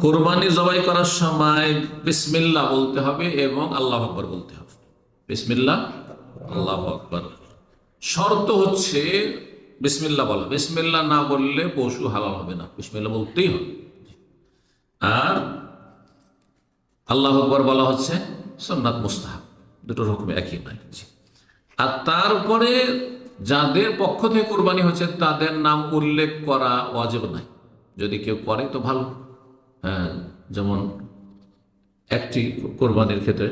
কোরবানি জবাই করার সময় বিসমিল্লা বলতে হবে এবং আল্লাহ আকবর বলতে হবে। বিসমিল্লা আল্লাহ আকবর। শর্ত হচ্ছে বিসমিল্লা বলা। বিসমিল্লাহ না বললে পশু হালাল হবে না। বিসমিল্লা বলতেই হবে। আর আল্লাহ আকবর বলা হচ্ছে সন্ন্যাত মুস্তাহাব। দুটো রকম একই জি। আর তারপরে যাদের পক্ষ থেকে কোরবানি হচ্ছে তাদের নাম উল্লেখ করা অজেব নাই যদি কেউ করে তো ভালো। যেমন একটি কোরবানির ক্ষেত্রে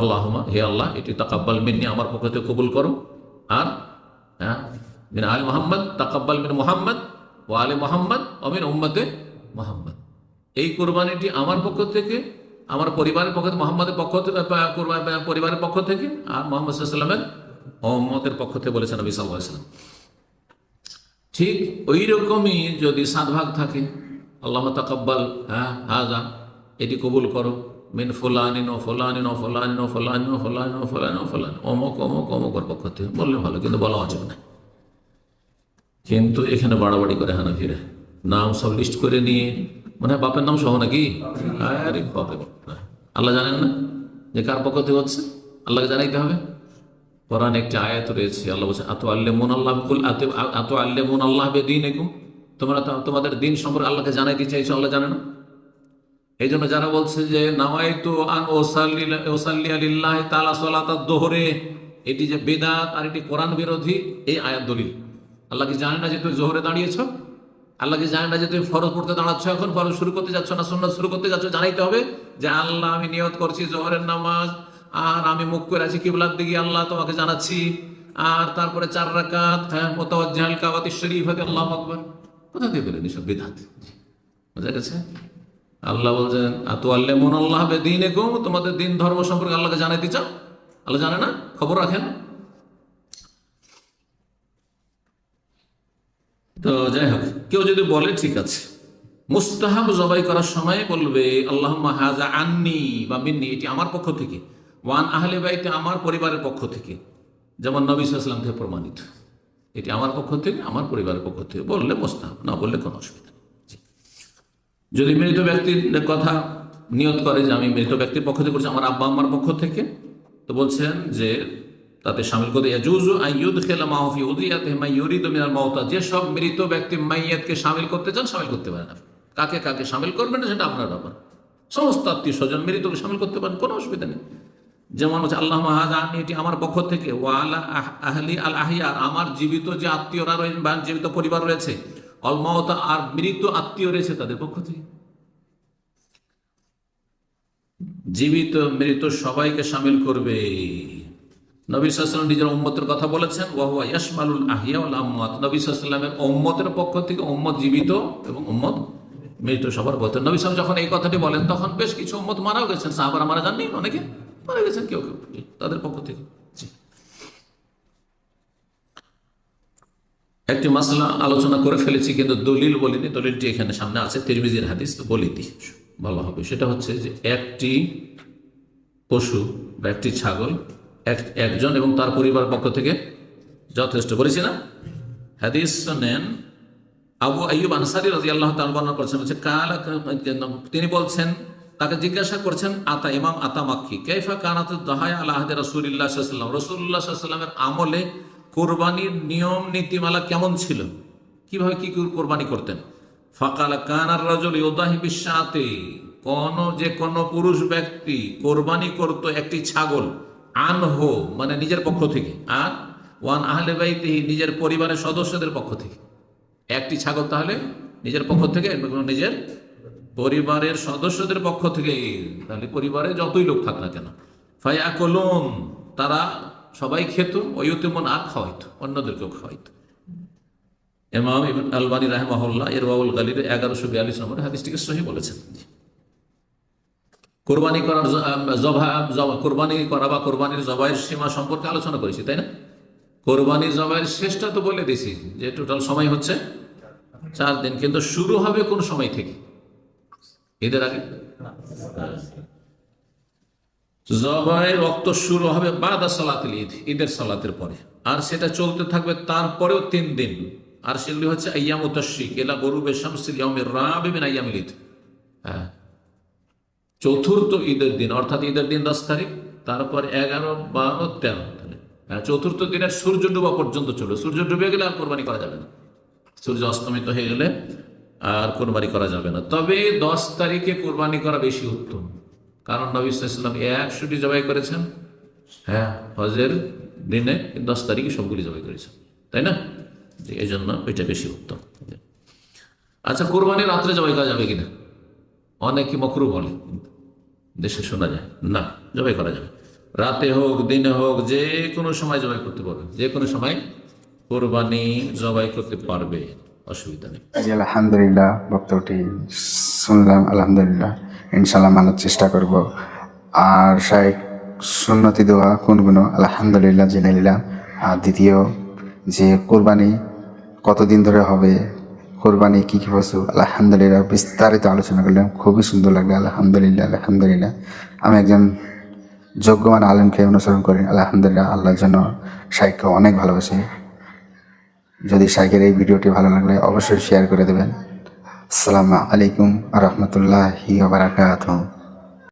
আল্লাহুম্মা হে আল্লাহ, এটি তাকাব্বাল মিন্নি, আমার পক্ষ থেকে কবুল করো। আর হ্যাঁ মিন আলী মোহাম্মদ, তাকাব্বাল মিন মোহাম্মদ, ও আলী মোহাম্মদ অমিন উম্মতে মোহাম্মদ। এই কোরবানিটি আমার পক্ষ থেকে, আমার পরিবারের পক্ষ থেকে, মোহাম্মদের পক্ষ থেকে পরিবারের পক্ষ থেকে, আর মোহাম্মদ সাল্লামের মোহাম্মদের পক্ষ থেকে বলেছেন নবী ঠিক ওই রকমই যদি সাত ভাগ থাকে আল্লাহ তাকাব্বাল হ্যাঁ হাজা, এটি কবুল করো। মিন ফুলানিন ও ফুলানিন ও ফুলানিন ও ফুলানিন ও ফুলানিন ও ফুলানিন ও ফুলান, অমক অমক অমকর পক্ষ থেকে বললে ভালো, কিন্তু বলা অচেব না। কিন্তু এখানে বাড়াবাড়ি করে হানাফিরা, নাম সব লিস্ট করে নিয়ে, মনে হয় বাপের নাম সহ নাকি? আরে বাপে আল্লাহ জানেন না যে কার পক্ষ থেকে হচ্ছে? আল্লাহকে জানাইতে হবে। কোরআন একটি আয়াত রয়েছে, আল্লাহ বলছে, আতো আল্লেমুন আল্লাহ কুল আতো আল্লেমুন আল্লাহ বে দিন একুম তোমরা তোমাদের দিন সম্পর্কে আল্লাহকে জানাই জানাইতে চাইছো, আল্লাহ জানে না? এই জন্য যারা বলছে যে নামাই তো আন তালা দোহরে এটি যে বেদাত আর এটি কোরআন বিরোধী, এই আয়াত দলিল। আল্লাহ কি জানে না যে তুমি জোহরে দাঁড়িয়েছ? আল্লাহ কি জানে না যে তুমি ফরজ পড়তে দাঁড়াচ্ছ এখন? ফরজ শুরু করতে যাচ্ছ না সুন্নাত শুরু করতে যাচ্ছ? জানাইতে হবে যে, আল্লাহ, আমি নিয়ত করছি জোহরের নামাজ, আর আমি মুখ করে আছি কিবলার দিকে, আল্লাহ তোমাকে জানাচ্ছি। আর তারপরে চার রাকাত হ্যাঁ মোতাওয়াজ্জাহাল কাবাতি শরীফ হাতে আল্লাহু আকবার। কোথা থেকে পেলেন এসব বিধাত বোঝা গেছে? আল্লাহ বলছেন আতু আল্লেমুন আল্লাহ দিন একুম তোমাদের দিন ধর্ম সম্পর্কে আল্লাহকে জানাইতে চাও? আল্লাহ জানে না? খবর রাখেন। তো যাই হোক, কেউ যদি বলে, ঠিক আছে। মুস্তাহাব জবাই করার সময় বলবে আল্লাহ হাজা আন্নি বা মিন্নি। এটি আমার পক্ষ থেকে। ওয়ান আহলে বাইতে আমার পরিবারের পক্ষ থেকে। যেমন নবী সাল্লাম থেকে প্রমাণিত। এটি আমার পক্ষ থেকে, আমার পরিবারের পক্ষ থেকে। বললে মোস্তাহাব, না বললে কোনো অসুবিধা নেই। যদি মৃত ব্যক্তির কথা নিয়ত করে যে আমি মৃত ব্যক্তির পক্ষ থেকে করছি আমার আব্বা আমার পক্ষ থেকে, তো বলছেন যে তাতে সামিল করে ইয়াজুজু আইয়ুদ খেলা মাহফি উদিয়াতে মা ইউরিদু মিনাল মাউতা। যে সব মৃত ব্যক্তি মাইয়াতকে সামিল করতে চান, সামিল করতে পারেন আপনি। কাকে কাকে সামিল করবেন, সেটা আপনার ব্যাপার। সমস্ত আত্মীয় স্বজন মৃতকে সামিল করতে পারেন, কোনো অসুবিধা নেই। যেমন হচ্ছে, আল্লাহ মাহাজা এটি আমার পক্ষ থেকে। ওয়ালা আহলি আল আহিয়ার আমার জীবিত যে আত্মীয়রা রয়েছে বা জীবিত পরিবার রয়েছে, অলমাওতা আর মৃত আত্মীয় রয়েছে তাদের পক্ষ থেকে। জীবিত, মৃত সবাইকে সামিল করবে। নবী সাল্লাম নিজের উম্মতের কথা বলেছেন ওয়াহুয়া ইয়াসমালুল আহিয়া ওয়াল আম্মাত নবী সাল্লামের উম্মতের পক্ষ থেকে উম্মত জীবিত এবং উম্মত মৃত সবার পথে। নবী সাল্লাম যখন এই কথাটি বলেন, তখন বেশ কিছু উম্মত মারাও গেছেন, সাহাবারা মারা যাননি অনেকে? মারা গেছেন কেউ কেউ তাদের পক্ষ থেকে। একটি মাসলা আলোচনা করে ফেলেছি, কিন্তু দলিল বলিনি। দলিলটি এখানে সামনে আছে, তিরমিজির হাদিস তো বলি দিই ভালো হবে। সেটা হচ্ছে যে একটি পশু বা একটি ছাগল একজন এবং তার পরিবার পক্ষ থেকে যথেষ্ট। বলেছি না? হাদিস নেন আবু আইয়ুব আনসারি রাজি আল্লাহ তাল বর্ণনা করছেন তিনি বলছেন তাকে জিজ্ঞাসা করছেন, আতা ইমাম, আতা মাক্কি, কেফা কানাত দাহায় আল্লাহ রসুল্লাহ সাল্লাম রসুল্লাহ সাল্লামের আমলে কোরবানির নিয়ম, নীতিমালা কেমন ছিল? কীভাবে কি কোরবানি করতেন? ফাকাল কানার রাজল ইউদাহি বিশ্বাতে কোন যে কোন পুরুষ ব্যক্তি কোরবানি করত একটি ছাগল, আনহো মানে নিজের পক্ষ থেকে, আর ওয়ান আহলে বাইতিহি, নিজের পরিবারের সদস্যদের পক্ষ থেকে। একটি ছাগল তাহলে নিজের পক্ষ থেকে নিজের পরিবারের সদস্যদের পক্ষ থেকে, তাহলে পরিবারে যতই লোক থাক না কেন ফায়া কলম তারা সবাই খেত ওয়ুতেমন আর খাওয়াইতো, অন্যদেরকেও খাওয়াইতো। এমাম আলবানী এর বাউল গালির এগারোশো বিয়াল্লিশ নম্বর হাদিসটিকে সহি বলেছেন। কোরবানি করার জবা- কোরবানি করা বা কোরবানির জবাইয়ের সীমা সম্পর্কে আলোচনা করেছি, তাই না? কোরবানির জবাইয়ের শেষটা তো বলে দিছি যে টোটাল সময় হচ্ছে চার দিন, কিন্তু শুরু হবে কোন সময় থেকে? ঈদের আগে? জবাই রক্ত শুরু হবে বাদা সালাতিল ঈদ, ঈদের সালাতের পরে। আর সেটা চলতে থাকবে তারপরেও তিন দিন। আর সেগুলি হচ্ছে আয়াম তশ্রিক, এলা গরুবে শামসিল ইয়ামের আয়ামিল ঈদ। হ্যাঁ। চতুর্থ ঈদের দিন, অর্থাৎ ঈদের দিন দশ তারিখ, তারপর এগারো, বারো, তেরো। হ্যাঁ চতুর্থ দিনের সূর্য ডুবা পর্যন্ত চলবে। সূর্য ডুবে গেলে আর কোরবানি করা যাবে না। সূর্য অস্তমিত হয়ে গেলে আর কোরবানি করা যাবে না। তবে দশ তারিখে কোরবানি করা বেশি উত্তম। কারণ নবী ইসলাম একশোটি জবাই করেছেন। হ্যাঁ হজের দিনে দশ তারিখে সবগুলি জবাই করেছেন। তাই না? এই জন্য ওইটা বেশি উত্তম। আচ্ছা কোরবানি রাত্রে জবাই করা যাবে কিনা? অনেকে মকরু বলে দেশে শোনা যায়, না, জবাই করা যাবে। রাতে হোক, দিনে হোক, যে কোনো সময় জবাই করতে পারবে। যে কোনো সময় কোরবানি জবাই করতে পারবে। অসুবিধা নেই। আলহামদুলিল্লাহ, বক্তব্যটি শুনলাম, আলহামদুলিল্লাহ। ইনশাল্লাহ মানার চেষ্টা করব। আর শাহেক সুন্নতি দোয়া কোনগুলো আলহামদুলিল্লাহ, জেনে নিলাম। আর দ্বিতীয়, যে কোরবানি কতদিন ধরে হবে, কোরবানি কী কী পশু আলহামদুলিল্লাহ, বিস্তারিত আলোচনা করলাম। খুবই সুন্দর লাগল। আলহামদুলিল্লাহ আলহামদুলিল্লাহ। আমি একজন যোগ্যমান আলেমকে অনুসরণ করি। আলহামদুলিল্লাহ, আল্লাহর জন্য শাহেককে অনেক ভালোবাসি। যদি শাইকের এই ভিডিওটি ভালো লাগলে অবশ্যই শেয়ার করে দেবেন। আসসালামু আলাইকুম রহমতুল্লাহি বারাকাতুহ।